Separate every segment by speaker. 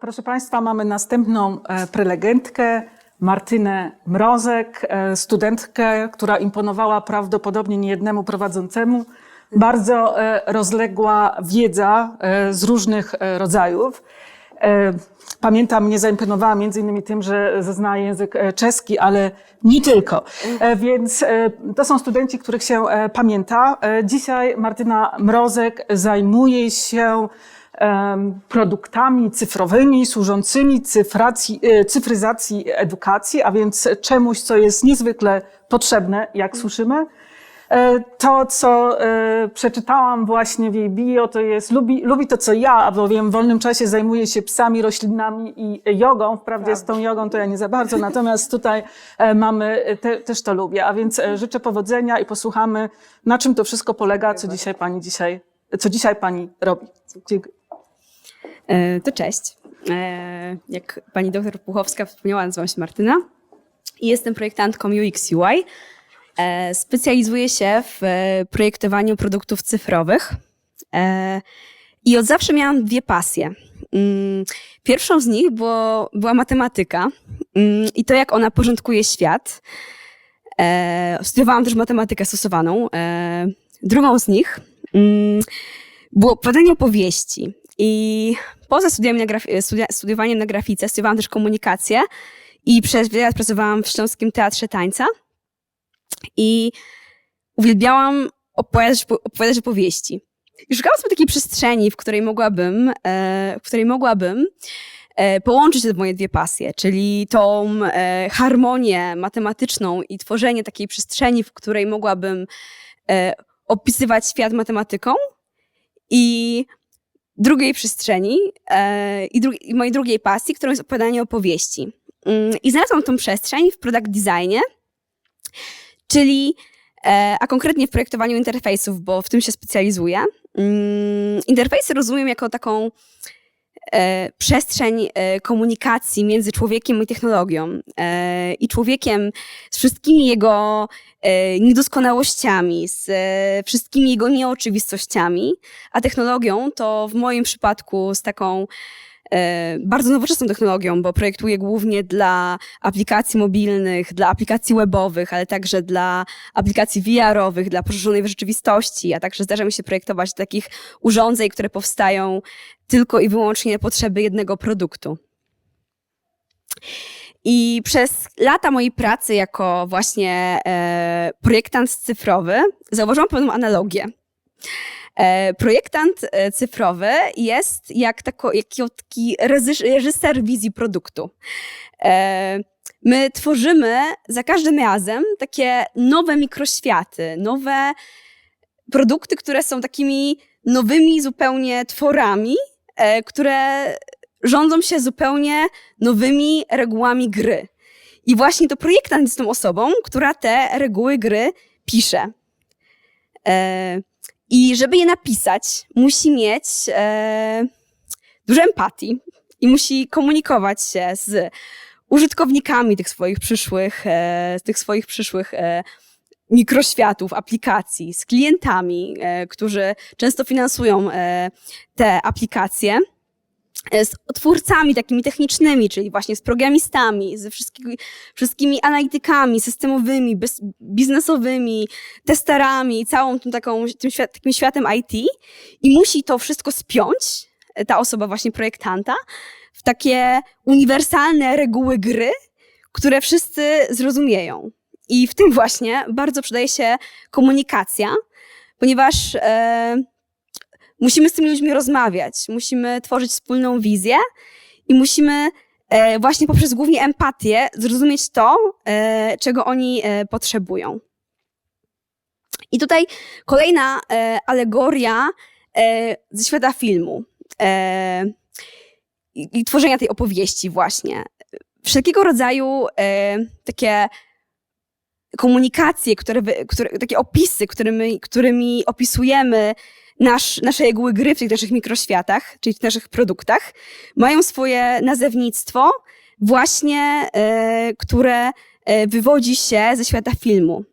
Speaker 1: Proszę Państwa, mamy następną e, prelegentkę, Martynę Mrozek, e, studentkę, która imponowała prawdopodobnie niejednemu prowadzącemu. Bardzo e, rozległa wiedza z różnych rodzajów. Pamiętam, mnie zaimponowała między innymi tym, że znaje język czeski, ale nie tylko. Więc to są studenci, których się pamięta. Dzisiaj Martyna Mrozek zajmuje się produktami cyfrowymi służącymi cyfracji, e, cyfryzacji edukacji, a więc czemuś, co jest niezwykle potrzebne, jak słyszymy. E, To, co e, przeczytałam właśnie w jej bio, to jest, lubi, lubi to, co ja, bowiem w wolnym czasie zajmuje się psami, roślinami i jogą. Wprawdzie z tą jogą to ja nie za bardzo, natomiast tutaj mamy, te, też to lubię. A więc życzę powodzenia i posłuchamy, na czym to wszystko polega, co dzisiaj pani dzisiaj, co dzisiaj pani robi. Dziękuję.
Speaker 2: E, To cześć. E, Jak pani doktor Puchowska wspomniała, nazywam się Martyna i jestem projektantką UX UI. E, Specjalizuję się w projektowaniu produktów cyfrowych i od zawsze miałam dwie pasje. Mm, Pierwszą z nich było, była matematyka mm, i to, jak ona porządkuje świat. Studiowałam też matematykę stosowaną. Drugą z nich mm, było opowiadanie opowieści. I poza studiami na graf- studiowaniem na grafice studiowałam też komunikację i przez wiele lat pracowałam w Śląskim Teatrze Tańca i uwielbiałam opowiadać, opowiadać opowieści. I szukałam sobie takiej przestrzeni, w której mogłabym, e, w której mogłabym e, połączyć te moje dwie pasje, czyli tą e, harmonię matematyczną i tworzenie takiej przestrzeni, w której mogłabym opisywać świat matematyką i drugiej przestrzeni e, i, i mojej drugiej pasji, którą jest opowiadanie opowieści. Mm, I znalazłam tą przestrzeń w product designie, czyli, e, a konkretnie w projektowaniu interfejsów, bo w tym się specjalizuję. Mm, Interfejsy rozumiem jako taką przestrzeń e, komunikacji między człowiekiem i technologią. E, I człowiekiem z wszystkimi jego e, niedoskonałościami, z e, wszystkimi jego nieoczywistościami, a technologią to w moim przypadku z taką e, bardzo nowoczesną technologią, bo projektuję głównie dla aplikacji mobilnych, dla aplikacji webowych, ale także dla aplikacji VR-owych, dla poszerzonej rzeczywistości, a także zdarza mi się projektować takich urządzeń, które powstają tylko i wyłącznie na potrzeby jednego produktu. I przez lata mojej pracy jako właśnie e, projektant cyfrowy zauważyłam pewną analogię. E, projektant e, cyfrowy jest jak taki reżyser wizji produktu. E, my tworzymy za każdym razem takie nowe mikroświaty, nowe produkty, które są takimi nowymi zupełnie tworami, które rządzą się zupełnie nowymi regułami gry. I właśnie to projektant jest tą osobą, która te reguły gry pisze. I żeby je napisać, musi mieć e, dużo empatii i musi komunikować się z użytkownikami tych swoich przyszłych, e, tych swoich przyszłych e, mikroświatów, aplikacji, z klientami, e, którzy często finansują e, te aplikacje z twórcami takimi technicznymi, czyli właśnie z programistami, ze wszystkimi, wszystkimi analitykami systemowymi, bez- biznesowymi, testerami, całą tą taką, tym świat, takim światem IT i musi to wszystko spiąć, e, ta osoba właśnie projektanta, w takie uniwersalne reguły gry, które wszyscy zrozumieją. I w tym właśnie bardzo przydaje się komunikacja, ponieważ e, musimy z tymi ludźmi rozmawiać, musimy tworzyć wspólną wizję i musimy e, właśnie poprzez głównie empatię zrozumieć to, e, czego oni e, potrzebują. I tutaj kolejna alegoria ze świata filmu i, tworzenia tej opowieści właśnie. Wszelkiego rodzaju takie komunikacje, które, które, takie opisy, którymi, którymi opisujemy nasz, nasze reguły gry w tych naszych mikroświatach, czyli w naszych produktach, mają swoje nazewnictwo właśnie, e, które e, wywodzi się ze świata filmu.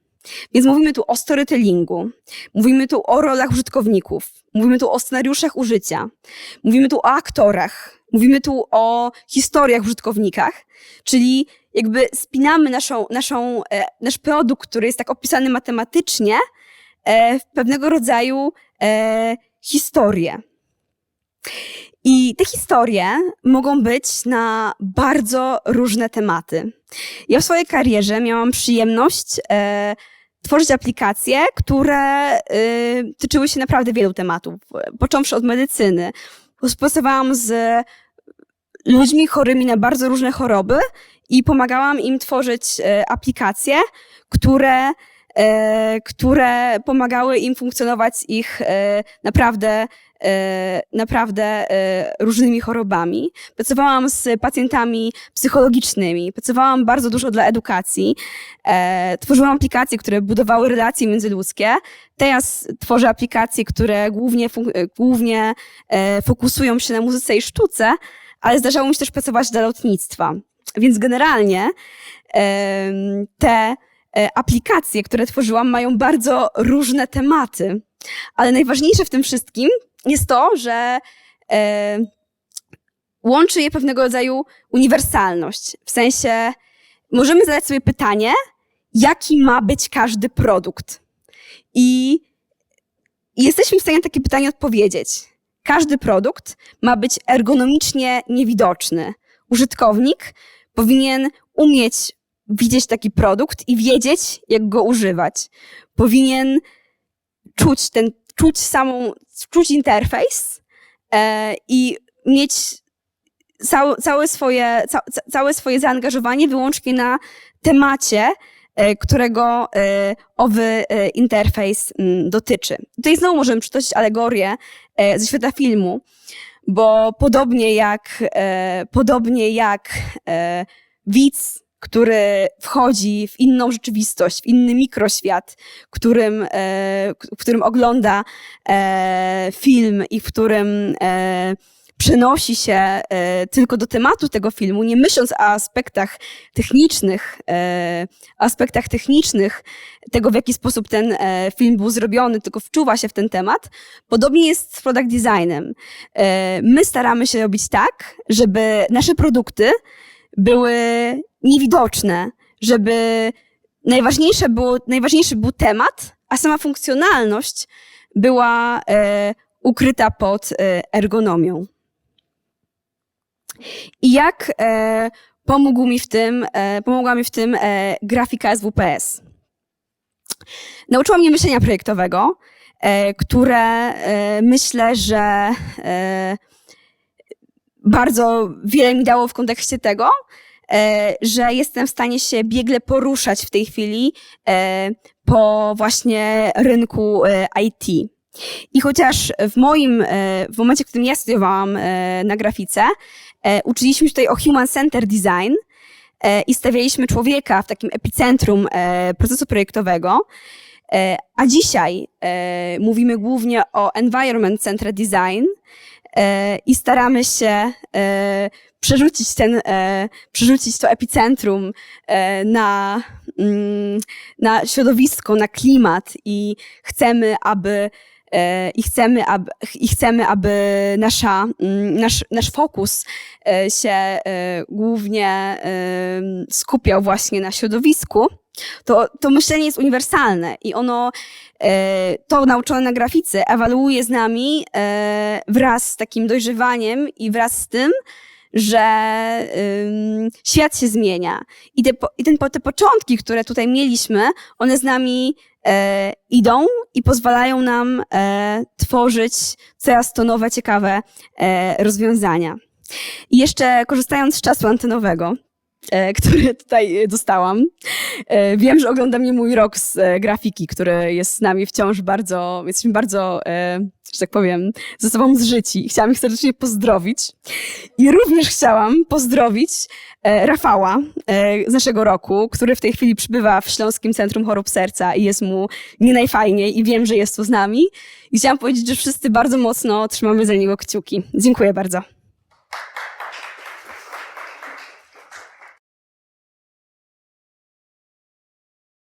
Speaker 2: Więc mówimy tu o storytellingu, mówimy tu o rolach użytkowników, mówimy tu o scenariuszach użycia, mówimy tu o aktorach, mówimy tu o historiach użytkownikach, czyli jakby spinamy naszą, naszą, e, nasz produkt, który jest tak opisany matematycznie, w pewnego rodzaju e, historię. I te historie mogą być na bardzo różne tematy. Ja w swojej karierze miałam przyjemność e, tworzyć aplikacje, które e, tyczyły się naprawdę wielu tematów. Począwszy od medycyny, współpracowałam z ludźmi chorymi na bardzo różne choroby i pomagałam im tworzyć e, aplikacje, które, e, które pomagały im funkcjonować z ich e, naprawdę e, naprawdę e, różnymi chorobami. Pracowałam z pacjentami psychologicznymi, pracowałam bardzo dużo dla edukacji. E, Tworzyłam aplikacje, które budowały relacje międzyludzkie. Teraz tworzę aplikacje, które głównie, e, głównie e, fokusują się na muzyce i sztuce, ale zdarzało mi się też pracować dla lotnictwa. Więc generalnie te e, aplikacje, które tworzyłam, mają bardzo różne tematy. Ale najważniejsze w tym wszystkim jest to, że e, łączy je pewnego rodzaju uniwersalność. W sensie możemy zadać sobie pytanie, jaki ma być każdy produkt. I, i jesteśmy w stanie na takie pytanie odpowiedzieć. Każdy produkt ma być ergonomicznie niewidoczny. Użytkownik powinien umieć widzieć taki produkt i wiedzieć, jak go używać. Powinien czuć ten, czuć samą, czuć interfejs e, i mieć całe, swoje, ca, ca- całe swoje zaangażowanie wyłącznie na temacie, e, którego e, owy interfejs mm, dotyczy. Tutaj znowu możemy przytoczyć alegorię ze świata filmu, bo podobnie jak, podobnie jak widz, który wchodzi w inną rzeczywistość, w inny mikroświat, którym, e, w którym ogląda e, film i w którym e, przenosi się tylko do tematu tego filmu, nie myśląc o aspektach technicznych, aspektach technicznych tego, w jaki sposób ten film był zrobiony, tylko wczuwa się w ten temat. Podobnie jest z product designem. My staramy się robić tak, żeby nasze produkty były niewidoczne, żeby najważniejsze było, najważniejszy był temat, a sama funkcjonalność była e, ukryta pod e, ergonomią. I jak e, pomógł mi w tym, e, pomogła mi w tym e, grafika SWPS? Nauczyła mnie myślenia projektowego, e, które myślę, że bardzo wiele mi dało w kontekście tego, e, że jestem w stanie się biegle poruszać w tej chwili e, po właśnie rynku e, IT. I chociaż w moim, w momencie, w którym ja studiowałam na grafice, uczyliśmy się tutaj o human center design i stawialiśmy człowieka w takim epicentrum procesu projektowego, a dzisiaj mówimy głównie o environment centered design i staramy się e, przerzucić ten, e, przerzucić to epicentrum e, na, mm, na środowisko, na klimat i chcemy, aby e, i chcemy, aby, i chcemy, aby nasza, mm, nasz, nasz fokus e, się e, głównie e, skupiał właśnie na środowisku, to, to myślenie jest uniwersalne i ono, e, to nauczone na grafice, ewaluuje z nami e, wraz z takim dojrzewaniem i wraz z tym, że ym, świat się zmienia. I, te, i ten, te początki, które tutaj mieliśmy, one z nami e, idą i pozwalają nam e, tworzyć coraz to nowe, ciekawe e, rozwiązania. I jeszcze korzystając z czasu antenowego, e, który tutaj dostałam, e, wiem, że ogląda mnie mój rok z e, grafiki, który jest z nami wciąż bardzo, jesteśmy bardzo, że tak powiem, ze sobą zżyci. Chciałam ich serdecznie pozdrowić. I również chciałam pozdrowić Rafała z naszego roku, który w tej chwili przybywa w Śląskim Centrum Chorób Serca i jest mu nie najfajniej i wiem, że jest tu z nami. I chciałam powiedzieć, że wszyscy bardzo mocno trzymamy za niego kciuki. Dziękuję bardzo.